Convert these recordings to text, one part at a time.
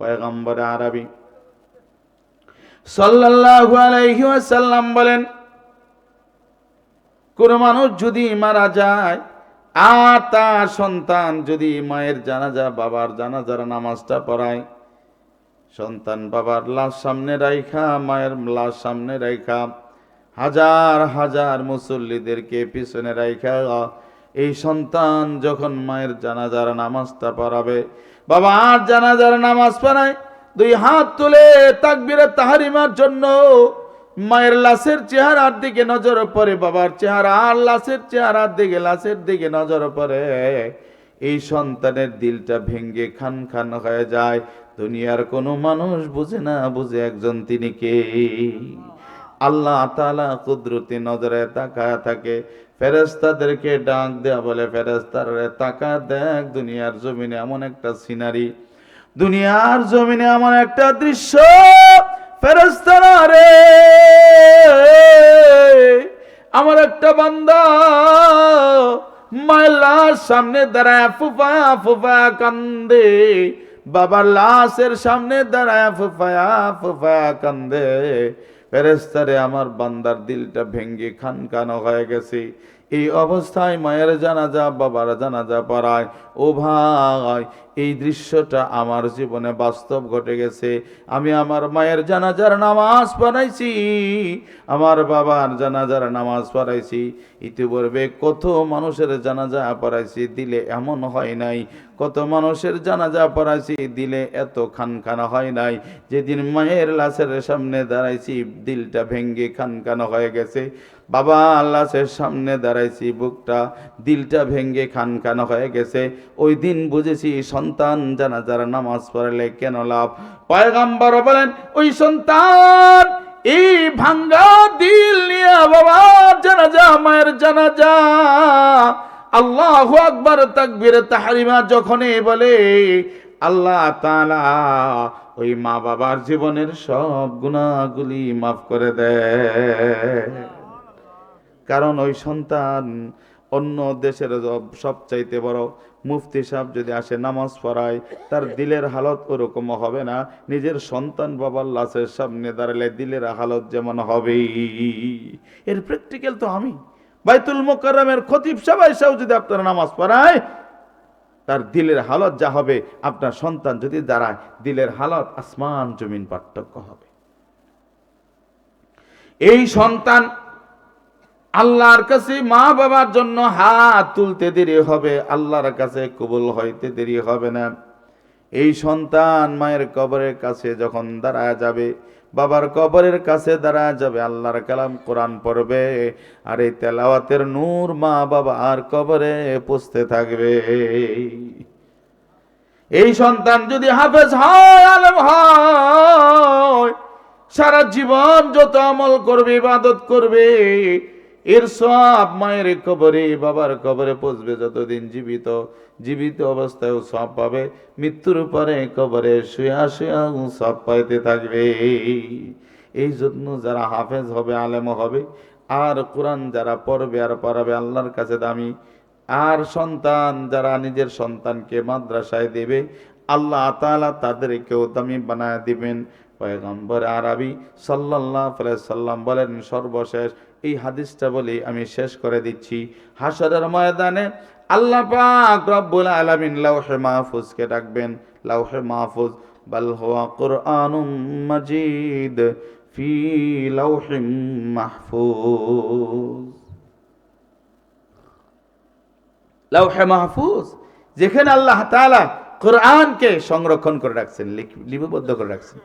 পয়গম্বর আরবি। সাল্লাল্লাহু আলাইহি ওয়াসাল্লাম বলেন, কোন মানুষ যদি মারা যায় আর তার সন্তান যদি মায়ের জানাজা, বাবার জানাজার নামাজটা পড়ায়, সন্তান বাবার লাশ সামনে রাইখা, মায়ের লাশ সামনে রাইখা, হাজার হাজার মুসল্লিদেরকে পিছনে রাইখা, এই সন্তান যখন মায়ের জানাজার নামাজটা পড়াবে বাবা, আর জানাজার নামাজ পড়ায় দুই হাত তুলে তাকবিরে তাহারিমার জন্য মায়ের লাশের চেহারার দিকে নজর পড়ে, বাবার চেহারা আর লাশের চেহারার দিকে, লাশের দিকে নজর পড়ে। এই সন্তানের দিলটা ভেঙ্গে খান খান হয়ে যায়। দুনিয়ার কোনো মানুষ বুঝে না, বুঝে একজন তিনি কে? আল্লাহ তালা কুদরতি নজরে তাকায় থাকে। ফেরেস্তাদেরকে ডাক দেয়া বলে ফেরেস্তার তাকা দেখ, দুনিয়ার জমিনে এমন একটা সিনারি। দুনিয়ার জমিনে এমন একটা দৃশ্য। ফেরেস্তারা রে। আমার একটা বান্দা মায়ের লাশ সামনে দাঁড়ায় ফুফায়া ফুফায়া কান্দে। বাবার লাশের সামনে দাঁড়ায় ফুফায়া ফুফায়া কান্দে। ফেরেস্তারে আমার বান্দার দিলটা ভেঙ্গে খান খান হয়ে গেছে। এই অবস্থায় মায়ের জানাজা, বাবার জানাজা পড়ায়। ও ভাই এই দৃশ্যটা আমার জীবনে বাস্তব ঘটে গেছে। আমি আমার মায়ের জানাজার নামাজ পড়াইছি, আমার বাবার জানাজার নামাজ পড়াইছি। ইতিপূর্বে কত মানুষের জানাজা পড়াইছি, দিলে এমন হয় নাই। কত মানুষের জানাজা পড়াইছি, দিলে এত খান খান হয় নাই। যেদিন মায়ের লাশের সামনে দাঁড়াইছি, দিলটা ভেঙ্গে খান খান হয়ে গেছে। বাবা লাশের সামনে দাঁড়াইছি, বুকটা দিলটা ভেঙ্গে খান খান হয়ে গেছে। ওই দিন বুঝেছি সন্তান জানাজার নামাজ পড়ালে কেন লাভ? পয়গাম্বর বলেন, ওই সন্তান, এই ভাঙ্গা দিল বাবা, জানাজা, মায়ের জানাজা। আল্লাহ তাহারিমা যখনই বলে, আল্লাহ ওই মা বাবার জীবনের সব গুণাগুলি মাফ করে দেয় কারণ ওই সন্তান অন্য দেশের সব- সবচাইতে বড় মুফতি সাহেব যদি আসে নামাজ পড়ায়, তার দিলের হালত ওরকম হবে না। নিজের সন্তান বাবার লাশের সামনে দাঁড়ালে দিলের হালত যেমন হবে এর প্র্যাকটিক্যাল তো আমি। বাইতুল মোকাররমের খতিব সবাই সব যদি আপনারা নামাজ পড়ায়, তার দিলের হালত যা হবে, আপনার সন্তান যদি দাঁড়ায়, দিলের হালত আসমান জমিন পার্থক্য হবে। এই সন্তান আল্লাহর কাছে মা বাবার জন্য হাত তুলতে দেরি হবে, আল্লাহর কাছে কবুল হইতে দেরি হবে না। এই সন্তান মায়ের কবরের কাছে যখন দাঁড়া যাবে, বাবার কবরের কাছে দাঁড়া যাবে, আল্লাহর কালাম কোরআন পড়বে, আর এই তেলাওয়াতের নূর মা বাবা আর কবরে পুষতে থাকবে। এই সন্তান যদি হাফেজ হয় হয়, সারা জীবন যত আমল করবে, ইবাদত করবে এর সব মায়ের কবরে, বাবার কবরে পচবে যতদিন জীবিত। জীবিত অবস্থায় সব পাবে। মৃত্যুর পরে কবরে শুয়া শুয়া সব পাইতে থাকবে। এই জন্য যারা হাফেজ হবে, আলেম হবে, আর কোরআন যারা পড়বে আর পড়াবে আল্লাহর কাছে দামি, আর সন্তান যারা নিজের সন্তানকে মাদ্রাসায় দেবে, আল্লাহ তাআলা তাদেরকেও দামি বানায় দিবেন। পয়গম্বর আরবি আলাইহি সাল্লাম বলেন, সর্বশেষ এই হাদিসটা বলে আমি শেষ করে দিচ্ছি। হাসরের ময়দানে আল্লাহ পাক রব্বুল আলামিন লাউহে মাহফুজকে ডাকবেন। লাউহে মাহফুজ, বাল হুয়া কুরআনুম মাজিদ, ফি লাউহিম মাহফুজ। লাউহে মাহফুজ, যেখানে আল্লাহ তাআলা কোরআনকে সংরক্ষণ করে রাখছেন লিপিবদ্ধ করে রাখছেন।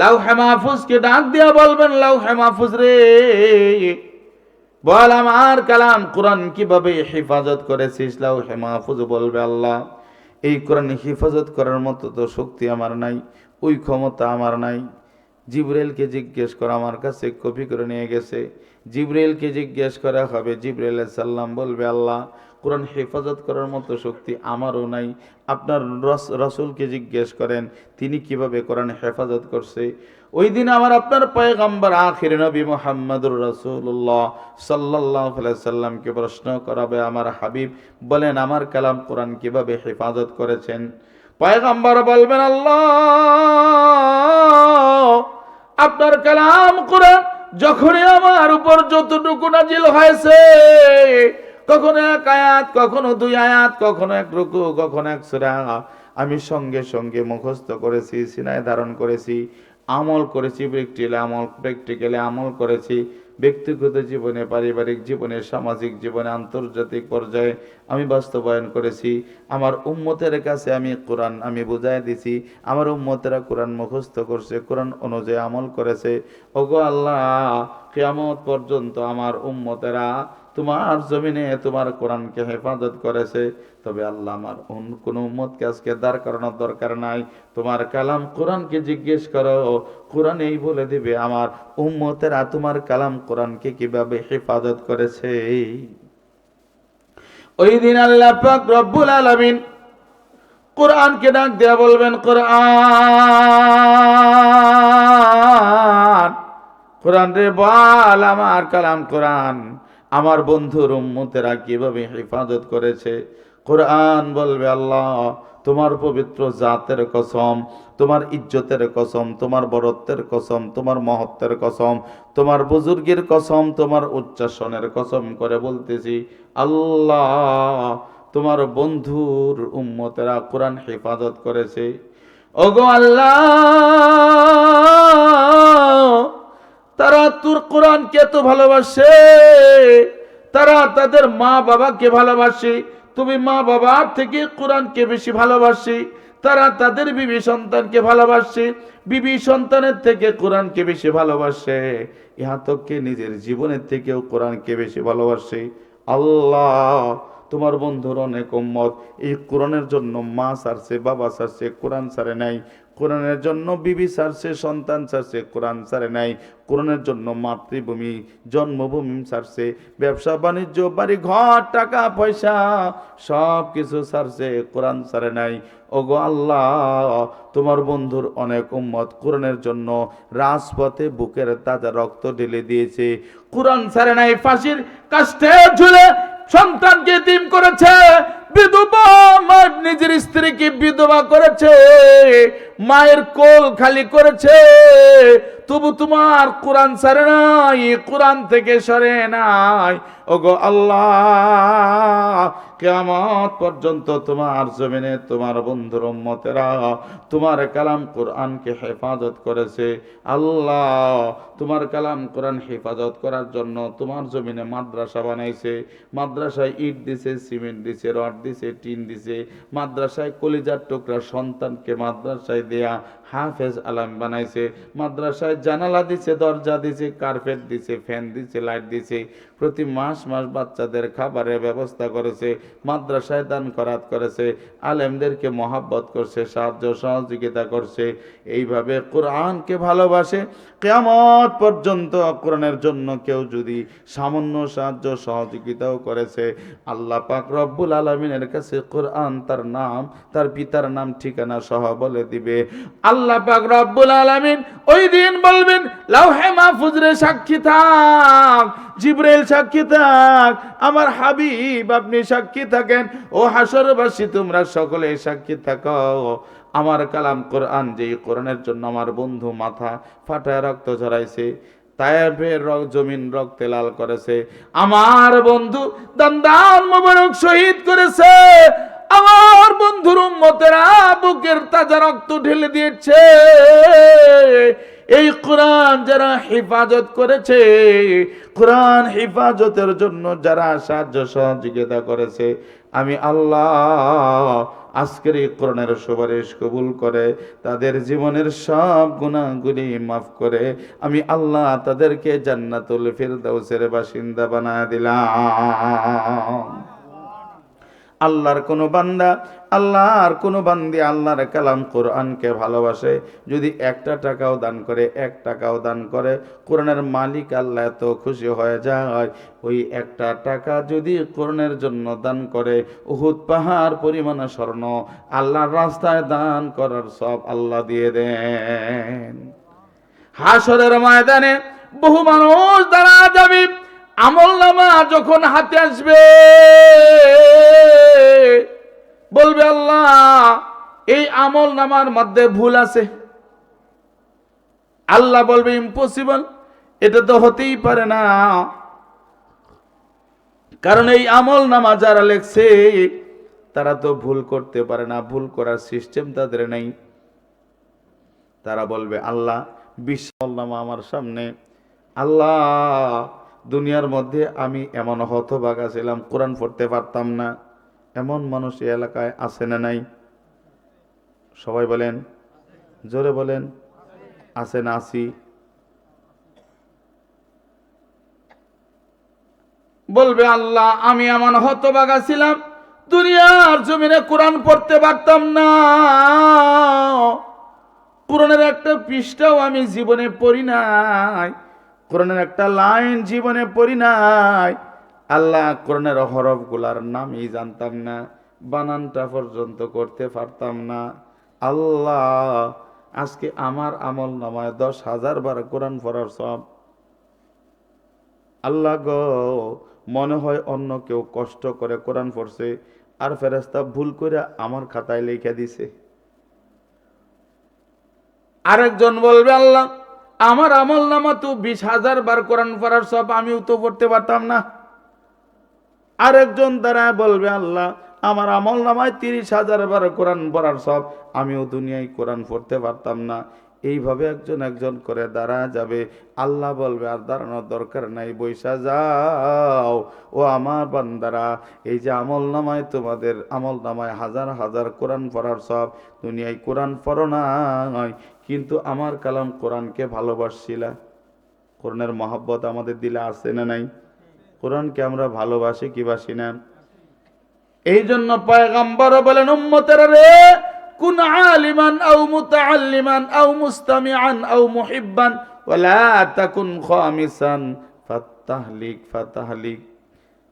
লাউহে মাহফুজকে ডাক দিয়া বলবেন লাউ মাহফুজ রে, বল আমার কালাম কোরআন কীভাবে হেফাজত করেছিস? লাউহে হেমাফুজ বলবে আল্লাহ, এই কোরআন হেফাজত করার মতো তো শক্তি আমার নাই, ওই ক্ষমতা আমার নাই। জিব্রাইলকে জিজ্ঞেস করা, আমার কাছে কপি করে নিয়ে গেছে। জিব্রাইলকে জিজ্ঞেস করা হবে জিব্রাইল সাল্লাম বলবে, আল্লাহ কোরআন হেফাজত করার মতো শক্তি আমারও নাই। আপনার রস- রসুলকে জিজ্ঞেস করেন, তিনি কীভাবে কোরআন হেফাজত করছে? ওই দিন আমার আপনার পয়গম্বর আখির নবী মোহাম্মদুর রসুল্লাহ সাল্লাহ সাল্লামকে প্রশ্ন করাবে, আমার হাবিব, বলেন আমার কালাম কোরআন কীভাবে হেফাজত করেছেন? পয়গম্বর বলবেন, আল্লাহ, আপনার কালাম কোরআন যখনই আমার উপর যতটুকু নাজিল হয়েছে কখনো এক আয়াত, কখনো দুই আয়াত, কখনো এক রুকু, কখনো এক সুরা। আমি সঙ্গে সঙ্গে মুখস্থ করেছি, সিনায় ধারণ করেছি, আমল করেছি প্র্যাকটিক্যালে আমল প্র্যাকটিক্যালে আমল করেছি। ব্যক্তিগত জীবনে, পারিবারিক জীবনে, সামাজিক জীবনে, আন্তর্জাতিক পর্যায়ে আমি বাস্তবায়ন করেছি। আমার উম্মতের কাছে আমি কোরআন আমি বুঝাই দিছি। আমার উম্মতেরা কোরআন মুখস্থ করছে, কোরআন অনুযায়ী আমল করেছে। ওগো আল্লাহ, কেয়ামত পর্যন্ত আমার উম্মতেরা তোমার জমিনে তোমার কোরআনকে হেফাজত করেছে, তবে আল্লাহ আমার অন্য কোনো উম্মতকে আজকে দাঁড় করানোর দরকার নাই। তোমার কালাম কোরআনকে জিজ্ঞেস করো কোরআন এই বলে দিবে, আমার উম্মতেরা তোমার কালাম কোরআনকে কীভাবে হেফাজত করেছে? ওই দিন আল্লাহ পাক রব্বুল আলামিন কোরআনকে ডাক দেয়া বলবেন, কোরআন কোরআন রে বল আমার কালাম কোরআন। আমার বন্ধুর উম্মতেরা কীভাবে হেফাজত করেছে? কোরআন বলবে, আল্লাহ, তোমার পবিত্র জাতের কসম, তোমার ইজ্জতের কসম, তোমার বরত্বের কসম, তোমার মহত্বের কসম, তোমার বুজুর্গের কসম, তোমার উচ্চাসনের কসম করে বলতেছি, আল্লাহ, তোমার বন্ধুর উম্মতেরা কোরআন হেফাজত করেছে। ওগো আল্লাহ তারা কোরআনকে এত ভালোবাসে? তারা তাদের মা বাবাকে ভালোবাসে। তুমি মা বাবার থেকে কোরআনকে বেশি ভালোবাসে। তারা তাদের বিবি সন্তানকে ভালোবাসে। বিবি সন্তানের থেকে কোরআনকে বেশি ভালোবাসে। ইহাতককে নিজের জীবনের থেকেও কোরআনকে বেশি ভালোবাসে। আল্লাহ, তোমার বন্ধুর অনেক উম্মত। এই কোরআনের জন্য মা সারছে, বাবা সারছে, কোরআন সারে নাই। কোরআনের জন্য বিবি সারছে, সন্তান সারছে, কোরআন সারে নাই। কোরআনের জন্য মাতৃভূমি, জন্মভূমি সারছে, ব্যবসা, বাণিজ্য বাড়ি ঘর টাকা, পয়সা, সব কিছু সারছে, কোরআন সারে নাই। ওগো আল্লাহ, তোমার বন্ধুর অনেক উম্মত কোরআনের জন্য রাজপথে বুকের তাজা রক্ত ঢেলে দিয়েছে। কোরআন সারে নাই, ফাঁসির কাষ্টে ঝুলে সন্তানকে তিম করেছে, বিধবা নিজের স্ত্রীকে বিধবা করেছে। মায়ের কোল খালি করেছে। তবু তোমার কোরআন সারে নাই কোরআন থেকে সরে নাই। ওগো আল্লাহ, কেয়ামত পর্যন্ত তোমার জমিনে তোমার বন্ধুর উম্মতেরা তোমার কালাম কোরআনকে হেফাজত করেছে। আল্লাহ, তোমার কালাম কোরআন হেফাজত করার জন্য তোমার জমিনে মাদ্রাসা বানাইছে। মাদ্রাসায় ইট দিছে, সিমেন্ট দিছে, রড দিছে, টিন দিছে। মাদ্রাসায় কলিজার টুকরা সন্তানকে মাদ্রাসায় দেয়া হাফেজ আলাম বানাইছে। মাদ্রাসায় জানালা দিছে, দরজা দিছে, কার্পেট দিছে, ফ্যান দিছে, লাইট দিছে। প্রতি মাস মাস বাচ্চাদের খাবারের ব্যবস্থা করেছে, মাদ্রাসায় দান করাত করেছে, আলেমদেরকে মহাব্বত করছে, সাহায্য সহযোগিতা করছে। এইভাবে কোরআনকে ভালোবাসে। কেমত পর্যন্ত কোরআনের জন্য কেউ যদি সামান্য সাহায্য সহযোগিতাও করেছে, আল্লাহ পাক রব্বুল আলমিনের কাছে কোরআন তার নাম, তার পিতার নাম, ঠিকানা সহ বলে দিবে। আল্লাহ পাক রব্বুল আলমিন ওই দিন বলবেন, লাউহে মাহফুজরে সাক্ষী থাক, জিব্রাইল সাক্ষী থাক, আমার হাবিব আপনি সাক্ষী থাকেন। ও হাসরবাসী তোমরা সকলে সাক্ষী থাকো। আমার কালাম কোরআন যে কোরআনের জন্য আমার বন্ধু মাথা ফাটায়, রক্ত ঝরাইছে জমিন রক্তে লাল করেছে। আমার বন্ধু দান্দান মোবারক শহীদ করেছে। আমার বন্ধুর উম্মতেরা বুকের তাজা রক্ত ঢেলে দিয়েছে। এই কোরআন যারা হেফাজত করেছে, কোরআন হেফাজতের জন্য যারা সাহায্য সহযোগিতা করেছে, আমি আল্লাহ আজকের এই কোরআনের সুপারিশ কবুল করে, তাদের জীবনের সব গুণাগুলি মাফ করে, আমি আল্লাহ তাদেরকে জান্নাতুল ফিরদাউসের বাসিন্দা বানায় দিলাম। আল্লাহর কোনো বান্দা, আল্লাহর কোনো বান্দি আল্লাহর কালাম কোরআনকে ভালোবাসে, যদি একটা টাকাও দান করে, এক টাকাও দান করে, কোরআনের মালিক আল্লাহ এত খুশি হয়ে যায়, ওই একটা টাকা যদি কোরআনের জন্য দান করে, উহুদ পাহাড় পরিমাণে স্বর্ণ, আল্লাহর রাস্তায় দান করার সব আল্লাহ দিয়ে দেন। হাসরের ময়দানে বহু মানুষ দাঁড়া যাবে, আমল নামা যখন হাতে আসবে, বলবে আল্লাহ, এই আমল নামার মধ্যে ভুল আছে। আল্লাহ বলবে ইম্পসিবল এটা তো হতেই পারে না। কারণ এই আমল নামা যারা লেখছে, তারা তো ভুল করতে পারে না, ভুল করার সিস্টেম তাদের নেই। তারা বলবে, আল্লাহ নামা আমার সামনে, আল্লাহ দুনিয়ার মধ্যে আমি এমন হতভাগা ছিলাম কোরআন পড়তে পারতাম না। এমন মানুষ এই এলাকায় আছে না নাই? সবাই বলেন, জোরে বলেন, আছে না আসি বলবে আল্লাহ, আমি এমন হতবাগা ছিলাম দুনিয়ার জমিনে কোরআন পড়তে পারতাম না। কোরআনের একটা পৃষ্ঠাও আমি জীবনে পড়ি নাই। কোরআনের একটা লাইন জীবনে পড়ি নাই। আল্লাহ কোরআনের হরফগুলার নামই জানতাম না, বানানটা পর্যন্ত করতে পারতাম না। আল্লাহ, আজকে আমার আমল নামায় দশ হাজার বার কোরআন পড়ার সব। আল্লাহ গো, মনে হয় অন্য কেউ কষ্ট করে কোরআন পড়ছে আর ফেরেস্তা ভুল করে আমার খাতায় লিখে দিছে। আরেকজন বলবে, আল্লাহ আমার আমল নামা তো বিশ হাজার বার কোরআন পড়ার সব আমিও তো পড়তে পারতাম না। আরেকজন দ্বারা বলবে, আল্লাহ, আমার আমল নামায় তিরিশ হাজার বার কোরআন পড়ার সব আমিও দুনিয়ায় কোরআন পড়তে পারতাম না। এইভাবে একজন একজন করে দাঁড়া যাবে। আল্লাহ বলবে, আর দাঁড়ানোর দরকার নাই, বৈশা যাও। ও আমার বান্দারা, এই যে আমল নামায় তোমাদের, আমল নামায় হাজার হাজার কোরআন পড়ার সব, দুনিয়ায় কোরআন পড়ো নাই। কিন্তু আমার কালাম কোরআনকে ভালোবাসছিলা কোরআনের মহাব্বত আমাদের দিলে আসে না নাই? কোরআনকে আমরা ভালোবাসি কি বাসি না? এই জন্য পয়গম্বর বলেন, উম্মতেরা রে, কুন আলিমান আও মুতাআল্লিমান আও মুস্তামিআন আও মুহিব্বান, ওয়ালা তাকুন খামিসান ফাতাহলিক ফাতাহলিক।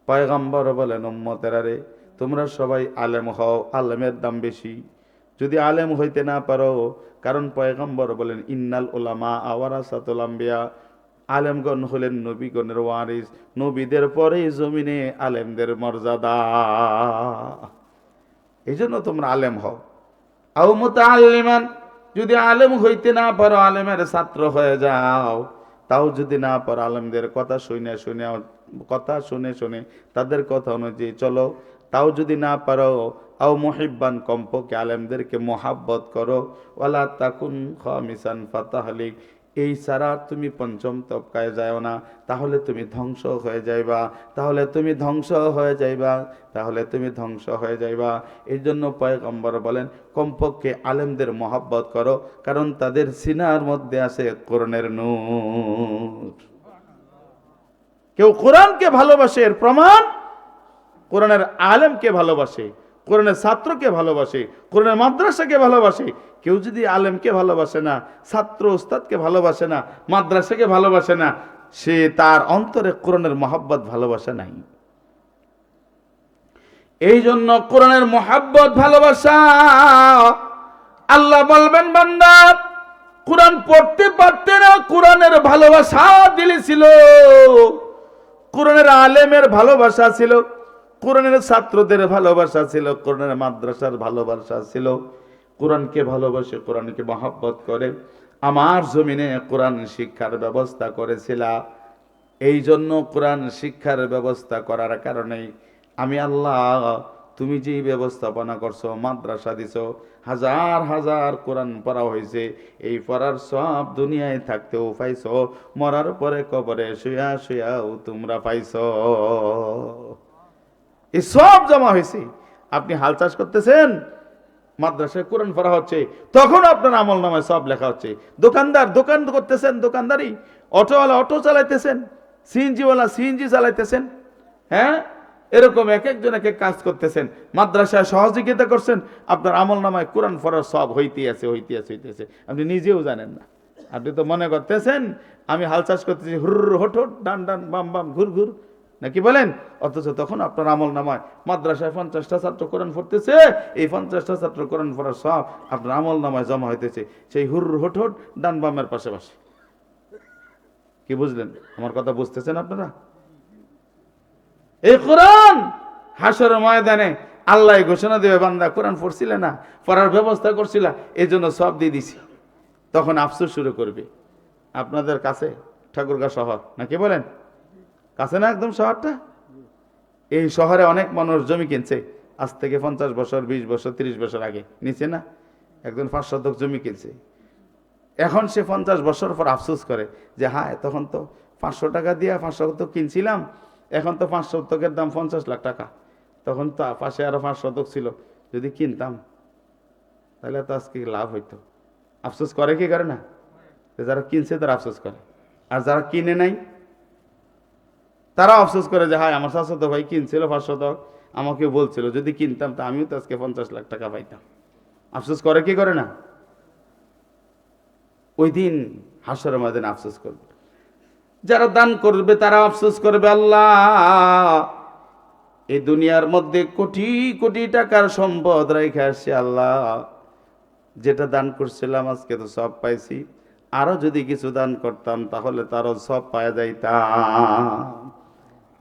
পয়গম্বর বলেন, উম্মতেরা রে, তোমরা সবাই আলেম হও, আলেমের দাম বেশি। যদি আলেম হইতে না পারো, কারণ পয়গম্বর বলেন, ইন্নাল ওলামা আওয়ারাসাতুল আম্বিয়া আলেমগণ হলেন নবীগণের ওয়ারিস, নবীদের পরেই জমিনে আলেমদের মর্যাদা। এই জন্য তোমরা আলেম হও। আও মুতাআল্লিমান, যদি আলেম হইতে না পারো, আলেমের ছাত্র হয়ে যাও। তাও যদি না পারো, আলেমদের কথা শুনে শুনে, কথা শুনে শুনে তাদের কথা অনুযায়ী চলো। তাও যদি না পারো আও মুহিব্বান কম্পকে আলেমদেরকে মোহাব্বত করো। ওয়ালা তাকুন খামিসান ফাতাহলিক। এই ছাড়া তুমি পঞ্চম তবকায় যাও না। তাহলে তুমি ধ্বংস হয়ে যাইবা। তাহলে তুমি ধ্বংস হয়ে যাইবা। তাহলে তুমি ধ্বংস হয়ে যাইবা। এই জন্য পয়গম্বর বলেন, কমপক্ষে আলেমদের মহাব্বত করো, কারণ তাদের সিনার মধ্যে আছে কোরআনের নূর। কেউ কোরআনকে ভালোবাসে, এর প্রমাণ কোরআনের আলেমকে ভালোবাসে। কোরআনের ছাত্রকে ভালোবাসে, কোরআনের মাদ্রাসাকে ভালোবাসে। কেউ যদি আলেমকে ভালোবাসে না, ছাত্র ওস্তাদকে ভালোবাসে না, মাদ্রাসাকে ভালোবাসে না, সে তার অন্তরে কোরআনের মহাব্বত ভালোবাসা নাই। এই জন্য কোরআনের মহাব্বত ভালোবাসা, আল্লাহ বলবেন, বান্দা, কোরআন পড়তে পারতে না, কোরআনের ভালোবাসা দিলেছিল কোরআনের আলেমের ভালোবাসা ছিল। কোরআনের ছাত্রদের ভালোবাসা ছিল, কোরআনের মাদ্রাসার ভালোবাসা ছিল। কোরআনকে ভালোবাসে, কোরআনকে মহাব্বত করে। আমার জমিনে কোরআন শিক্ষার ব্যবস্থা করেছিল। এই জন্য কোরআন শিক্ষার ব্যবস্থা করার কারণেই আমি, আল্লাহ, তুমি যেই ব্যবস্থাপনা করছ, মাদ্রাসা দিছ, হাজার হাজার কোরআন পড়া হয়েছে। এই পড়ার সব দুনিয়ায় থাকতেও পাইছো। মরার পরে কবরে শুয়া শুয়াও তোমরা পাইছো। এই সব জমা হয়েছে। আপনি হাল চাষ করতেছেন, মাদ্রাসায় কোরআন পড়া হচ্ছে, তখন আপনার আমল নামায় সব লেখা হচ্ছে। দোকানদার দোকান করতেছেন দোকানদারি অটোওয়ালা অটো চালাইতেছেন, সিএনজিওয়ালা সিএনজি চালাইতেছেন হ্যাঁ? এরকম এক একজন এক এক কাজ করতেছেন, মাদ্রাসায় সহযোগিতা করছেন, আপনার আমল নামায় কোরআন পড়ার সব হইতে আছে হইতে আছে হইতে আছে। আপনি নিজেও জানেন না। আপনি তো মনে করতেছেন, আমি হাল চাষ করতেছি হুর হট হট, ডান ডান, বাম বাম, ঘুর ঘুর। নাকি বলেন? অথচ তখন আপনার আমল নামায় মাদ্রাসায় পঞ্চাশটা ছাত্র কোরআন পড়তেছে, এই পঞ্চাশটা ছাত্র কোরআন পড়ার সব আপনার আমল নামায় জমা হইতেছে, সেই হুর হট ডান বামের পাশে পাশে কি বুঝলেন? আমার কথা বুঝতেছেন আপনারা? এই কোরআন হাসর ময়দানে আল্লাহ ঘোষণা দেবে, বান্দা কোরআন পড়ছিলে না? পড়ার ব্যবস্থা করছিল এই জন্য সব দিয়ে দিছি। তখন আফসোস শুরু করবে। আপনাদের কাছে ঠাকুরগাঁ শহর, নাকি বলেন? কাছে না একদম শহরটা? এই শহরে অনেক মানুষ জমি কিনছে। আজ থেকে পঞ্চাশ বছর, বিশ বছর, তিরিশ বছর আগে। নিচে না? একজন পাঁচ শতক জমি কিনছে। এখন সে পঞ্চাশ বছর পর আফসোস করে যে হ্যাঁ তখন তো পাঁচশো টাকা দিয়ে পাঁচ শতক কিনছিলাম। এখন তো পাঁচ শতকের দাম পঞ্চাশ লাখ টাকা। তখন তো পাশে আরও পাঁচ শতক ছিল। যদি কিনতাম, তাহলে তো আজকে লাভ হইতো। আফসোস করে কি করে না? যারা কিনছে তারা আফসোস করে। আর যারা কিনে নাই তারা আফসোস করে যে, হায়, আমার শাশ্বত ভাই কিনছিল পাঁচ শতক আমাকে বলছিল, যদি কিনতাম তা আমিও তো আজকে পঞ্চাশ লাখ টাকা পাইতাম। আফসোস করে কি করে না? ওই দিন হাসর মাদিন আফসোস করবে। যারা দান করবে তারা আফসোস করবে, আল্লাহ এই দুনিয়ার মধ্যে কোটি কোটি টাকার সম্পদ রেখে আসছে, আল্লাহ। যেটা দান করছিলাম আজকে তো সব পাইছি। আরও যদি কিছু দান করতাম তাহলে তারও সব পাওয়া যাইতাম।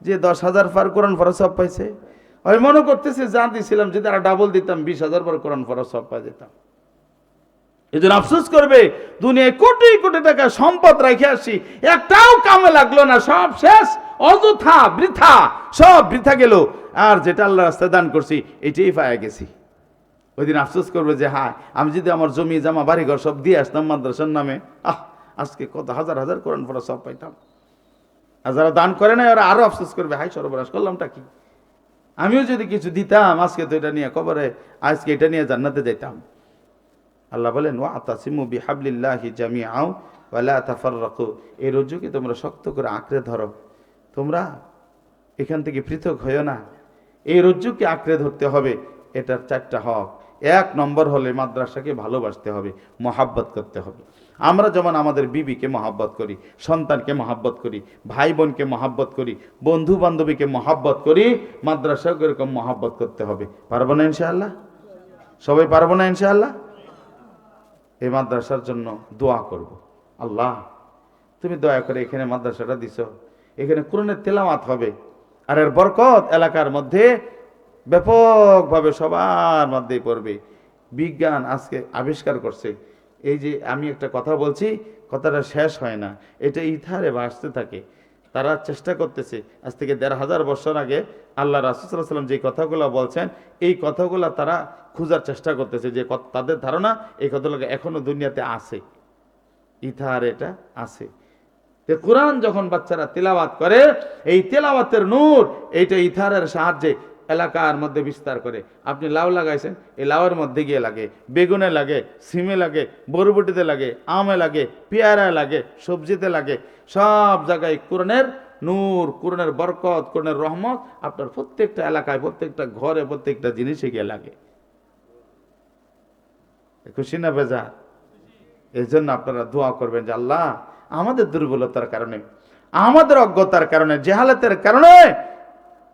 যে দশ হাজার পার কোরআন ফরা সব পাইছে। আমি মনে করতেছি যা দিছিলাম, যদি আর ডাবল দিতাম, বিশ হাজার পর কোরআন ফরা সব পাওয়া যেতাম। এই জন্য আফসোস করবে, দুনিয়ায় কোটি কোটি টাকা সম্পদ রেখে আসি একটাও কামে লাগল না, সব শেষ, অযথা, বৃথা, সব বৃথা গেল। আর যেটা আল্লাহ রাস্তায় দান করছি, এটাই পায়া গেছি। ওই দিন আফসোস করবে যে হ্যাঁ আমি যদি আমার জমি, জামা, বাড়িঘর সব দিয়ে আসতাম মাদ্রাসার নামে, আহ, আজকে কত হাজার হাজার কোরআন পড়া সব পাইতাম। আর যারা দান করে না ওরা আরও আফসোস করবে, হাই সর্বনাশ, করলামটা কি? আমিও যদি কিছু দিতাম, আজকে তো এটা নিয়ে কবরে, আজকে এটা নিয়ে জান্নাতে যাইতাম। আল্লাহ বলেন ওয়া তাসিমু বিহাবলিল্লাহি জামিআও ওয়ালা তাফাররাকু। এই রজ্জুকে তোমরা শক্ত করে আঁকড়ে ধরো। তোমরা এখান থেকে পৃথক হয়েও না। এই রজ্জুকে আঁকড়ে ধরতে হবে, এটার চারটা হক। এক নম্বর হলে মাদ্রাসাকে ভালোবাসতে হবে, মহাব্বত করতে হবে। আমরা যেমন আমাদের বিবিকে মহাব্বত করি, সন্তানকে মহাব্বত করি ভাই বোনকে মহাব্বত করি বন্ধু বান্ধবীকে মহাব্বত করি মাদ্রাসাকে এরকম মহাব্বত করতে হবে। পারব না ইনশাআল্লাহ? সবাই পারব না ইনশাআল্লাহ? এই মাদ্রাসার জন্য দোয়া করব। আল্লাহ, তুমি দয়া করে এখানে মাদ্রাসাটা দিছ। এখানে কোরআনের তেলাওয়াত হবে। আর এর বরকত এলাকার মধ্যে ব্যাপকভাবে সবার মধ্যেই পড়বে। বিজ্ঞান আজকে আবিষ্কার করছে। এই যে আমি একটা কথা বলছি, কথাটা শেষ হয় না। এটা ইথারে ভাসতে থাকে। তারা চেষ্টা করতেছে। আজ থেকে দেড় হাজার বছর আগে আল্লাহ রাসুসাল্লাহ সাল্লাম যে কথাগুলো বলছেন, এই কথাগুলো তারা খোঁজার চেষ্টা করতেছে যে তাদের ধারণা এই কথাগুলো এখনও দুনিয়াতে আছে। ইথার এটা আছে। কোরআন যখন বাচ্চারা তেলাওয়াত করে, এই তেলাওয়াতের নূর, এইটা ইথারের সাহায্যে এলাকার মধ্যে বিস্তার করে। আপনি লাউ লাগাইছেন, এই লাউয়ের মধ্যে গিয়ে লাগে, বেগুনে লাগে, সিমে লাগে, বরবটিতে লাগে, আমে লাগে, পেয়ারায় লাগে, সবজিতে লাগে, সব জায়গায় কোরআনের নূর কোরআনের বরকত কোরআনের রহমত আপনার প্রত্যেকটা এলাকায়, প্রত্যেকটা ঘরে, প্রত্যেকটা জিনিসে গিয়ে লাগে। খুশি না বেজা? এই জন্য আপনারা দোয়া করবেন যে আল্লাহ আমাদের দুর্বলতার কারণে, আমাদের অজ্ঞতার কারণে, জেহালাতের কারণে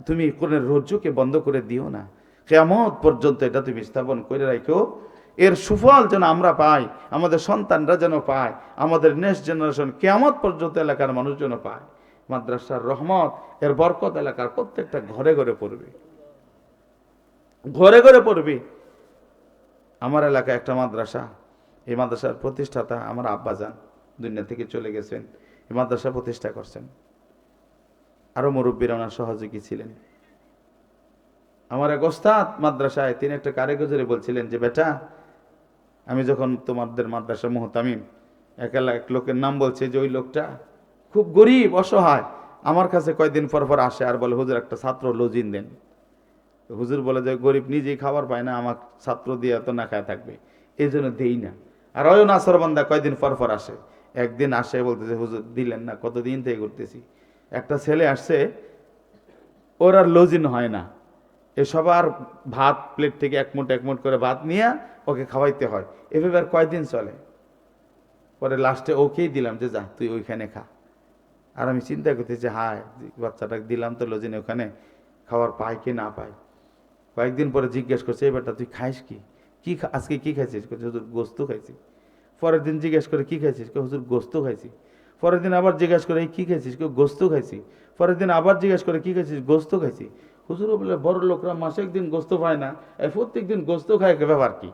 তুমি কোরআনের রজ্জুকে বন্ধ করে দিও না। কেমন পর্যন্ত এটা তুমি স্থাপন করে রাখো। এর সুফল যেন আমরা পাই, আমাদের সন্তানরা যেন পায়, আমাদের নেক্সট জেনারেশন কেমত পর্যন্ত এলাকার মানুষ যেন পায়। মাদ্রাসার রহমত, এর বরকত এলাকার প্রত্যেকটা ঘরে ঘরে পড়বে। ঘরে ঘরে পড়বে। আমার এলাকায় একটা মাদ্রাসা, এই মাদ্রাসার প্রতিষ্ঠাতা আমার আব্বাজান দুনিয়া থেকে চলে গেছেন। এই মাদ্রাসা প্রতিষ্ঠা করছেন। আরও মুরব্বীরা ওনার সহযোগী ছিলেন। আমার এক ওস্তাদ মাদ্রাসায়, তিনি একটা কারিগজরে বলছিলেন যে, বেটা, আমি যখন তোমাদের মাদ্রাসা মোহতামিম এক এক লোকের নাম বলছে যে, ওই লোকটা খুব গরিব, অসহায়, আমার কাছে কয়দিন পর পর আসে আর বলে, হুজুর, একটা ছাত্র লজিন দেন। হুজুর বলে যে, গরিব নিজেই খাবার পায় না, আমার ছাত্র দিয়ে তো না খায় থাকবে। এই জন্য দেই না। আর অয়ন আসরবান্দা কয়দিন পর পর আসে। একদিন আসে বলতেছে, হুজুর, দিলেন না, কতদিন থেকে করতেছি একটা ছেলে আসছে, ওর আর লজিন হয় না। এ সবার ভাত প্লেট থেকে এক মুঠ এক মুঠ করে ভাত নিয়ে ওকে খাওয়াইতে হয়। এভাবে আর কয়দিন চলে? পরে লাস্টে ওকেই দিলাম যে, যা, তুই ওইখানে খা। আর আমি চিন্তা করতেছি হায়, বাচ্চাটাকে দিলাম তো লজিনে ওখানে খাবার পায় কি না পায়? কয়েকদিন পরে জিজ্ঞেস করছে এবারটা তুই খাইস কি? কি আজকে কি খাইছিস? হুজুর, গোস্ত খাইছি। পরের দিন জিজ্ঞেস করে, কি খাইছিস? হুজুর, গোস্ত খাইছি। পরের দিন আবার জিজ্ঞেস করে কি খাইছিস? কেউ, গোস্ত খাইছি। পরের দিন আবার জিজ্ঞেস করে, কি খাইছিস? গোস্ত খাইছি। হুজুর বলে, বড় লোকরা মাসে একদিন গোস্ত পায় না, এই প্রত্যেক দিন গোস্ত খায় ব্যাপার কি?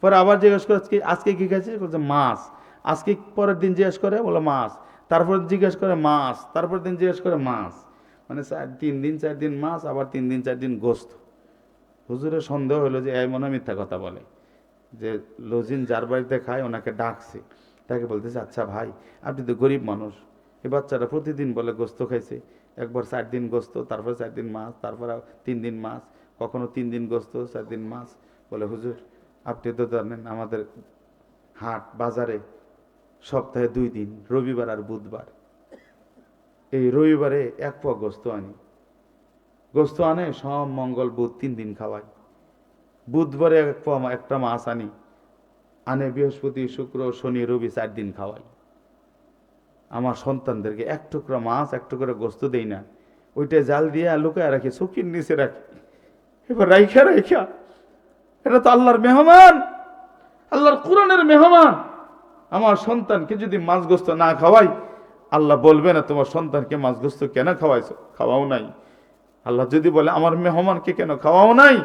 পরে আবার জিজ্ঞেস করে, আজকে আজকে কী খাইছিস? বলছে, মাছ। আজকে পরের দিন জিজ্ঞেস করে, বলে, মাছ। তারপর জিজ্ঞেস করে, মাছ। তারপর দিন জিজ্ঞেস করে, মাছ। মানে চার, তিন দিন, চার দিন মাছ, আবার তিন দিন, চার দিন গোস্ত। হুজুরের সন্দেহ হলো যে, এই মনে মিথ্যা কথা বলে। যে, লজিন যার বাড়িতে খায়, ওনাকে ডাকছে। তাকে বলতেছে আচ্ছা ভাই, আপনি তো গরিব মানুষ। এই বাচ্চাটা প্রতিদিন বলে গোস্ত খাইছে। একবার চার দিন গোস্ত, তারপরে চার দিন মাছ, তারপর তিন দিন মাছ, কখনো তিন দিন গোস্ত, চার দিন মাছ। বলে, হুজুর, আপনি তো জানেন আমাদের হাট বাজারে সপ্তাহে দুই দিন, রবিবার আর বুধবার। এই রবিবারে এক পোয়া গোস্ত আনি। গোস্ত আনে সব মঙ্গল, বুধ তিন দিন খাওয়াই বুধবারে এক মা- একটা মাছ আনি। আনে বৃহস্পতি, শুক্র, শনি, রবি চার দিন খাওয়াই। আমার সন্তানদেরকে এক টুকরা মাছ, এক টুকরা গোস্ত দেই না। ওইটা জাল দিয়ে লুকায় রাখি, চকির নিচে রাখি। এবার রাইখা রাইখা। এটা তো আল্লাহর মেহমান, আল্লাহর কোরআনের মেহমান। আমার সন্তানকে যদি মাছ গোস্ত না খাওয়াই, আল্লাহ বলবে না, তোমার সন্তানকে মাছ গোস্ত কেন খাওয়াইছো? খাওয়াও নাই। আল্লাহ যদি বলে, আমার মেহমানকে কেন খাওয়াও নাই?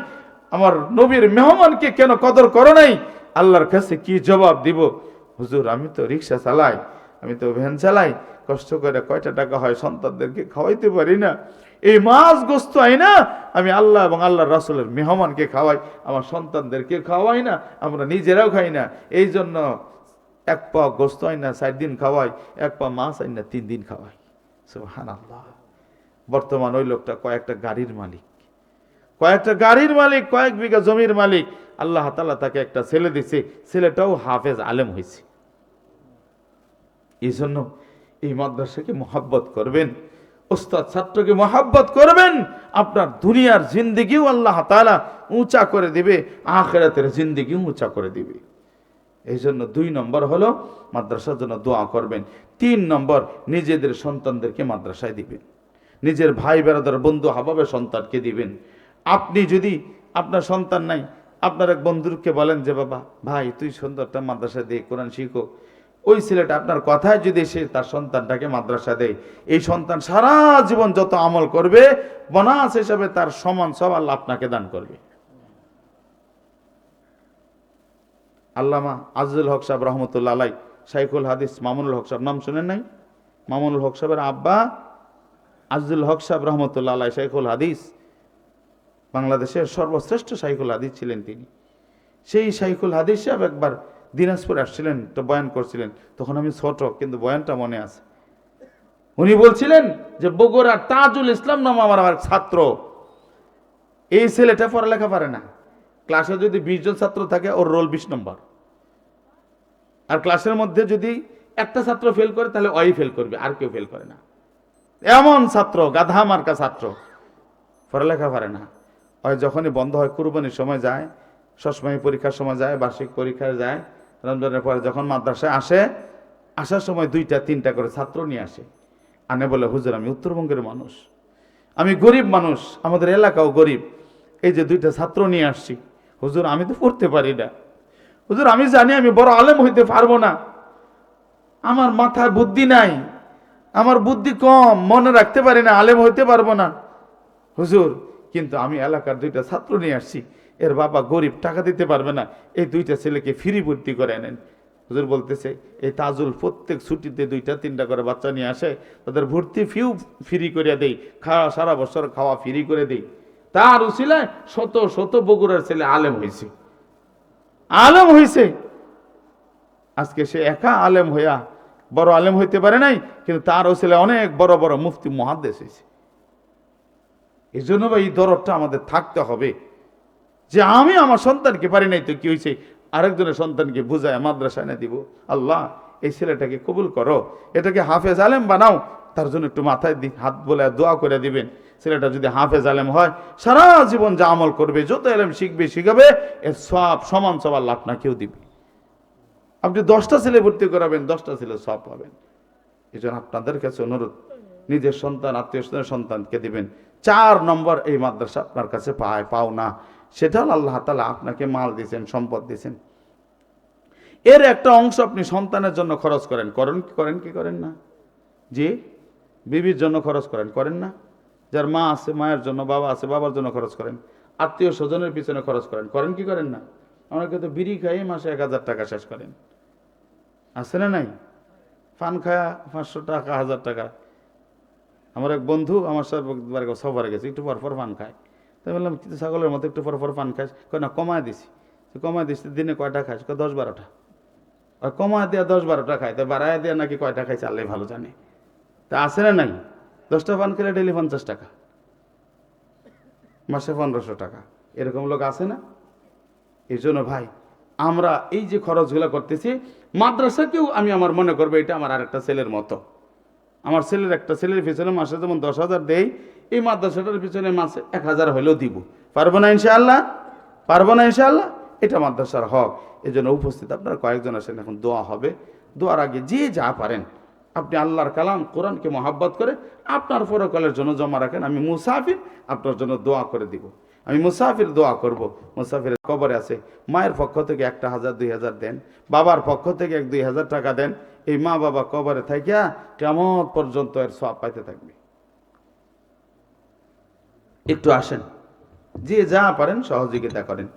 আমার নবীর মেহমানকে কেন কদর করো নাই? আল্লাহর কাছে কি জবাব দিব? হুজুর, আমি তো রিক্সা চালাই, আমি তো ভ্যান চালাই, কষ্ট করে কয়টা টাকা হয় সন্তানদেরকে খাওয়াইতে পারি না। এই মাছ গোস্ত আই না, আমি আল্লাহ এবং আল্লাহর রাসুলের মেহমানকে খাওয়াই, আমার সন্তানদেরকে খাওয়াই না, আমরা নিজেরাও খাই না। এই জন্য এক পা গোস্ত আই না, চার দিন খাওয়াই, এক পা মাছ আই না, তিন দিন খাওয়াই। সুবহান আল্লাহ বর্তমান ওই লোকটা কয়েকটা গাড়ির মালিক, কয়েকটা গাড়ির মালিক, কয়েক বিঘা জমির মালিক আল্লাহ তালা তাকে একটা ছেলে দিছে, ছেলেটাও হাফেজ, আলেম হয়েছে এই জন্য এই মাদ্রাসাকে মহাব্বত করবেন, ওস্তাদ ছাত্রকে মহাব্বত করবেন, আপনার দুনিয়ার জিন্দিগিও আল্লাহ তালা উঁচা করে দিবে, আখেরাতের জিন্দিগিও উঁচা করে দিবে। এই জন্য দুই নম্বর হলো মাদ্রাসার জন্য দোয়া করবেন। তিন নম্বর, নিজেদের সন্তানদেরকে মাদ্রাসায় দিবেন। নিজের ভাই বেড়াদার বন্ধু হাবাবে সন্তানকে দিবেন। আপনি যদি আপনার সন্তান নাই আপনার এক বন্ধুকে বলেন যে, বাবা, ভাই, তুই সুন্দরটা মাদ্রাসা দিয়ে কোরআন শিখো। ওই ছেলেটা আপনার কথায় যদি সে তার সন্তানটাকে মাদ্রাসা দেয়, এই সন্তান সারা জীবন যত আমল করবে, বনাস হিসাবে তার সমান সব আল্লাহ আপনাকে দান করবে। আল্লামা আজিজুল হক সাহেব রহমতুল্লাহ আলাই শাইখুল হাদিস মামুনুল হক সাহেব, নাম শুনেন নাই? মামুনুল হক সাহেবের আব্বা আজিজুল হক সাহেব রহমতুল্লাহ আলাই শাইখুল হাদিস। বাংলাদেশের সর্বশ্রেষ্ঠ শাইখুল হাদিস ছিলেন তিনি। সেই শাইখুল হাদিস সাহেব একবার দিনাজপুর আসছিলেন, তো বয়ান করছিলেন। তখন আমি ছোট, কিন্তু বয়ানটা মনে আছে। উনি বলছিলেন যে বগুড়া তাজুল ইসলাম নাম আমার আমার ছাত্র। এই ছেলেটা পড়ালেখা পারে না। ক্লাসে যদি বিশ জন ছাত্র থাকে, ওর রোল বিশ নম্বর। আর ক্লাসের মধ্যে যদি একটা ছাত্র ফেল করে, তাহলে ওই ফেল করবে, আর কেউ ফেল করে না। এমন ছাত্র, গাধা মার্কা ছাত্র। পড়ালেখা পারে না। ওই যখনই বন্ধ হয়, কুরবানির সময় যায়, সবসময় পরীক্ষার সময় যায়, বার্ষিক পরীক্ষায় যায়, রমজানের পরে যখন মাদ্রাসায় আসে, আসার সময় দুইটা, তিনটা করে ছাত্র নিয়ে আসে। আনে বলে, হুজুর, আমি উত্তরবঙ্গের মানুষ। আমি গরিব মানুষ, আমাদের এলাকাও গরিব। এই যে দুইটা ছাত্র নিয়ে আসছি। হুজুর, আমি তো পড়তে পারি না। হুজুর, আমি জানি আমি বড় আলেম হইতে পারব না। আমার মাথায় বুদ্ধি নাই। আমার বুদ্ধি কম, মনে রাখতে পারি না, আলেম হইতে পারব না। হুজুর কিন্তু আমি এলাকার দুইটা ছাত্র নিয়ে আসছি। এর বাবা গরিব, টাকা দিতে পারবে না। এই দুইটা ছেলেকে ফ্রি ভর্তি করে এনেন হুজুর বলতেছে, এই তাজুল প্রত্যেক ছুটিতে দুইটা, তিনটা করে বাচ্চা নিয়ে আসে। তাদের ভর্তি ফিউ ফ্রি করে দেই। খাওয়া, সারা বছর খাওয়া ফ্রি করে দেই। তার উসিলায় শত শত বগুড়ার ছেলে আলেম হয়েছে আলেম হয়েছে আজকে সে একা আলেম হইয়া বড় আলেম হইতে পারে নাই, কিন্তু তার ওসিলে অনেক বড় বড় মুফতি মহাদেশ হয়েছে এই জন্য বা এই দরদটা আমাদের থাকতে হবে। যে আমি আমার সন্তানকে পারি নাই তো কি হয়েছে আরেকজনের সন্তানকে বুঝায় মাদ্রাসা এনে দিব। আল্লাহ, এই ছেলেটাকে কবুল করো। এটাকে হাফেজ আলেম বানাও। তার জন্য একটু মাথায় হাত বলে দোয়া করে দিবেন। ছেলেটা যদি হাফেজ আলেম হয়, সারা জীবন যা আমল করবে, যত এলেম শিখবে, শিখাবে, এর সব সমান সব আল্লাহ আপনাকেও দিবে। আপনি দশটা ছেলে ভর্তি করাবেন, দশটা ছেলে সব পাবেন। এই জন্য আপনাদের কাছে অনুরোধ, নিজের সন্তান, আত্মীয় স্বজনের সন্তানকে দিবেন। চার নম্বর এই মাদ্রাসা আপনার কাছে পায়, পাও না। সেটা হলো আল্লাহ তালা আপনাকে মাল দিয়েছেন, সম্পদ দিয়েছেন। এর একটা অংশ আপনি সন্তানের জন্য খরচ করেন। করেন কি করেন কি, করেন না? জি? বিবির জন্য খরচ করেন করেন না? যার মা আছে, মায়ের জন্য, বাবা আছে, বাবার জন্য খরচ করেন। আত্মীয় স্বজনের পিছনে খরচ করেন। করেন কি, করেন না? অনেকে তো বিড়ি খাইয়ে মাসে এক হাজার টাকা শেষ করেন। আছে না নাই? পান খায়া পাঁচশো টাকা, হাজার টাকা। আমার এক বন্ধু আমার সাথে সফরে গেছে, একটু পর পর পান খায়। তাই বললাম কিন্তু ছাগলের মতো একটু পর পর পান খাস। কয়, না, কমায় দিছি। কমায় দিছি দিনে কয়টা খাস? কয়, দশ বারোটা। আর কমায় দেওয়া দশ বারোটা খায়, তা বাড়ায় দেওয়া নাকি কয়টা খাইছে আল্লাহ ভালো জানে। তা আসে না নাই? দশটা পান খেলে ডেলি পঞ্চাশ টাকা। মাসে পনেরোশো টাকা। এরকম লোক আছে না? এই জন্য ভাই, আমরা এই যে খরচগুলো করতেছি, মাদ্রাসাকেও আমি আমার মনে করব এটা আমার আরেকটা ছেলের মতো। আমার ছেলের একটা ছেলের পিছনে মাসে যেমন দশ হাজার দেই, এই মাদ্রাসাটার পিছনে মাসে এক হাজার হলেও দিব। পারব না ইনশাআল্লাহ? পারব না ইনশাআল্লাহ? এটা মাদ্রাসার হক। এই জন্য উপস্থিত আপনারা কয়েকজন আছেন, এখন দোয়া হবে। দোয়ার আগে যে যা পারেন। আপনি আল্লাহর কালাম, কোরআনকে মহাব্বত করে আপনার পরকালের জন্য জমা রাখেন। আমি মুসাফির আপনার জন্য দোয়া করে দিব। আমি মুসাফির দোয়া করব। মুসাফির কবরে আছে। মায়ের পক্ষ থেকে একটা হাজার, দুই হাজার দেন। বাবার পক্ষ থেকে এক, দুই হাজার টাকা দেন। এই মা বাবা কবরে থাকিয়া কেমন পর্যন্ত এর সব পাইতে থাকবে। একটু আসেন। যে যা পারেন সহযোগিতা করেন।